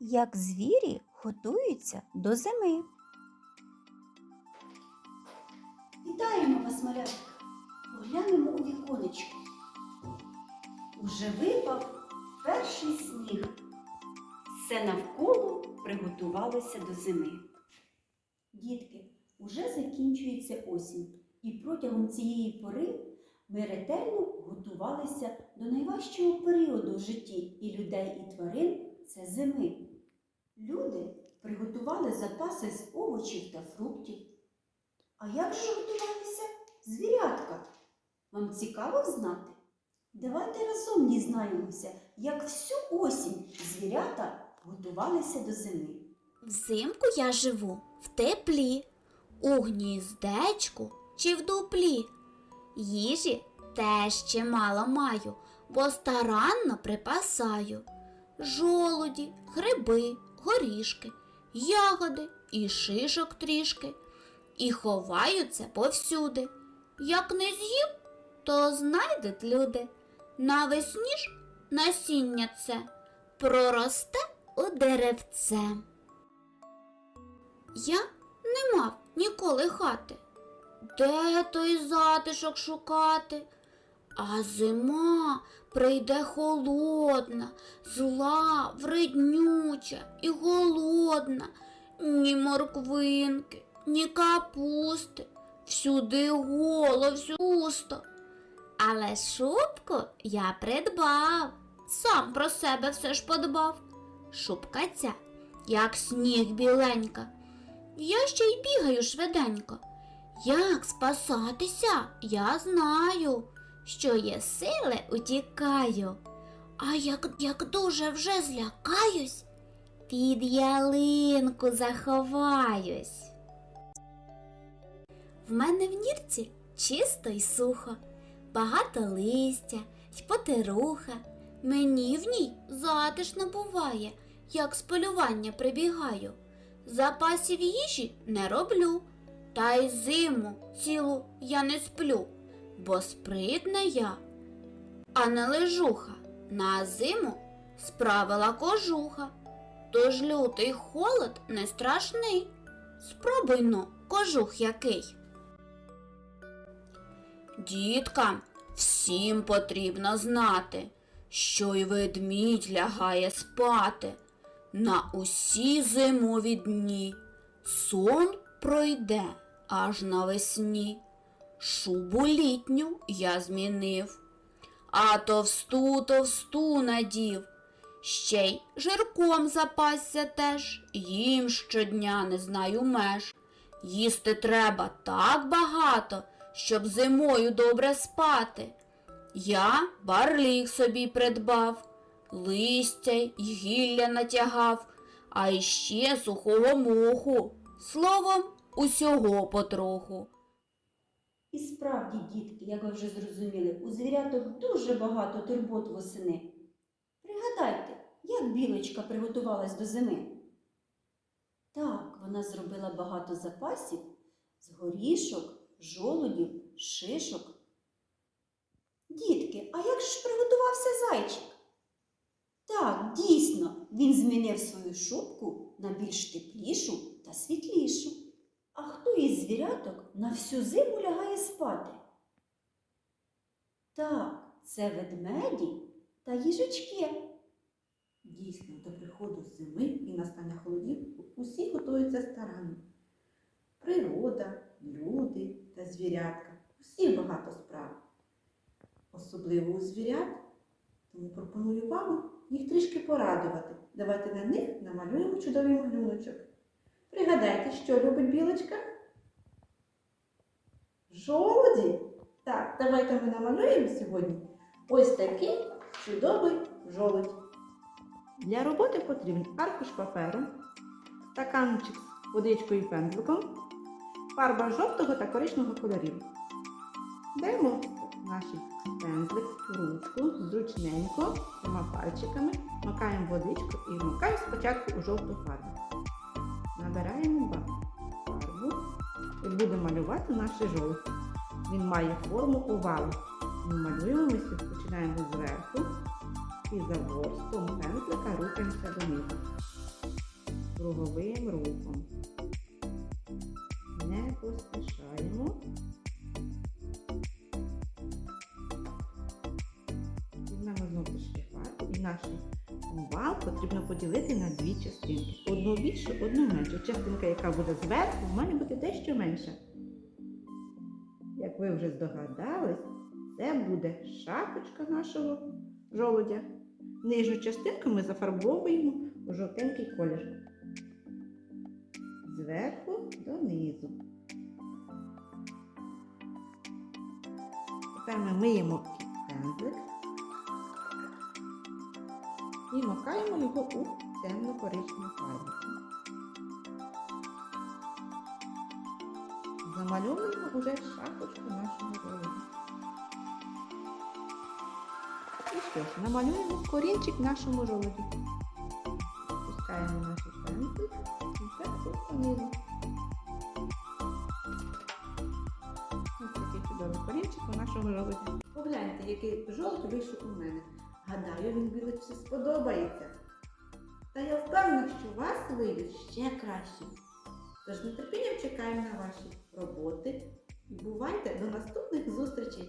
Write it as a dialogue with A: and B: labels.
A: як звірі готуються до зими.
B: Вітаємо вас, малятка! Поглянемо у віконечко. Уже випав перший сніг. Все навколо приготувалося до зими. Дітки, уже закінчується осінь, і протягом цієї пори ми ретельно готувалися до найважчого періоду в житті і людей, і тварин це зими. Люди приготували запаси з овочів та фруктів. А як же готувалися звірятка? Вам цікаво знати? Давайте разом дізнаємося, як всю осінь звірята готувалися до зими.
C: Взимку я живу в теплі, у гніздечку чи в дуплі. Їжі теж чимало маю, бо старанно припасаю. Жолуді, гриби, горішки, ягоди і шишок трішки. І ховаю це повсюди. Як не з'їм, то знайдуть люди. Навесні ж насіння це проросте у деревце. Я не мав ніколи хати. Де той затишок шукати? А зима прийде холодна, зла, вреднюча і голодна. Ні морквинки, ні капусти, всюди голо, всюди пусто. Але шубку я придбав, сам про себе все ж подбав. Шубка ця, як сніг біленька. Я ще й бігаю швиденько. Як спасатися, я знаю, що є сили утікаю. А як, як дуже вже злякаюсь, під ялинку заховаюсь. В мене в нірці чисто й сухо, багато листя й потеруха. Мені в ній затишно буває, як з полювання прибігаю. Запасів їжі не роблю, та й зиму цілу я не сплю, бо спритна я, а не лежуха. На зиму справила кожуха, тож лютий холод не страшний. Спробуй но, кожух який. Діткам всім потрібно знати, що й ведмідь лягає спати. На усі зимові дні сон пройде аж навесні. Шубу літню я змінив, а товсту товсту надів. Ще й жирком запасся теж, їм щодня не знаю меж. Їсти треба так багато, щоб зимою добре спати. Я барлік собі придбав, листя й гілля натягав, а іще сухого моху, словом, усього потроху.
B: І справді, дітки, як ви вже зрозуміли, у звіряток дуже багато турбот восени. Пригадайте, як білочка приготувалась до зими. Так, вона зробила багато запасів з горішок, жолудів, шишок. Дітки, а як ж приготувався зайчик? Так, дійсно, він змінив свою шубку на більш теплішу та світлішу. Із звіряток на всю зиму лягає спати? Так, це ведмеді та їжачки.
D: Дійсно, до приходу зими і настання холодів усі готуються старанно. Природа, люди та звірятка. Усіх багато справ. Особливо у звірят, тому пропоную вам їх трішки порадувати. Давайте на них намалюємо чудовий малюночок. Пригадайте, що любить білочка? Жолуді? Так, давайте ми намалюємо сьогодні ось такий чудовий жолудь. Для роботи потрібен аркуш паперу, стаканчик з водичкою і пензликом, фарба жовтого та коричневого кольорів. Беремо наш пензлик, ручку, зручненько, двома пальчиками, макаємо водичку і вмикаємо спочатку у жовту фарбу. Набираємо фарбу і будемо малювати наш жовтий. Він має форму овалу. Ми малюємо, ми починаємо зверху і за ворстом пензлика рухаємося донизу. круговим рухом. Не поспішаємо. Візьмемо знову фарбу і наш овал потрібно поділити на дві частинки. Одну більшу, одну меншу. Частинка, яка буде зверху, має бути дещо менша. Як ви вже здогадались, це буде шапочка нашого жолудя. Нижню частинку ми зафарбовуємо у жовтенький колір. Зверху донизу. Тепер ми миємо пензлик і макаємо його у темно-коричневу фарбу. Замальовуємо уже шапочку нашого жолудя. І що ж, намалюємо корінчик нашому жолуді. Пускаємо наш пензлик і тут понизу. Ось такий чудовий корінчик у нашого жолуді. Погляньте, який жолудь вийшов у мене. Гадаю, він білочці сподобається. Та я впевнена, що вас вийде ще краще. Тож з нетерпінням чекаємо на ваші роботи і бувайте до наступних зустрічей!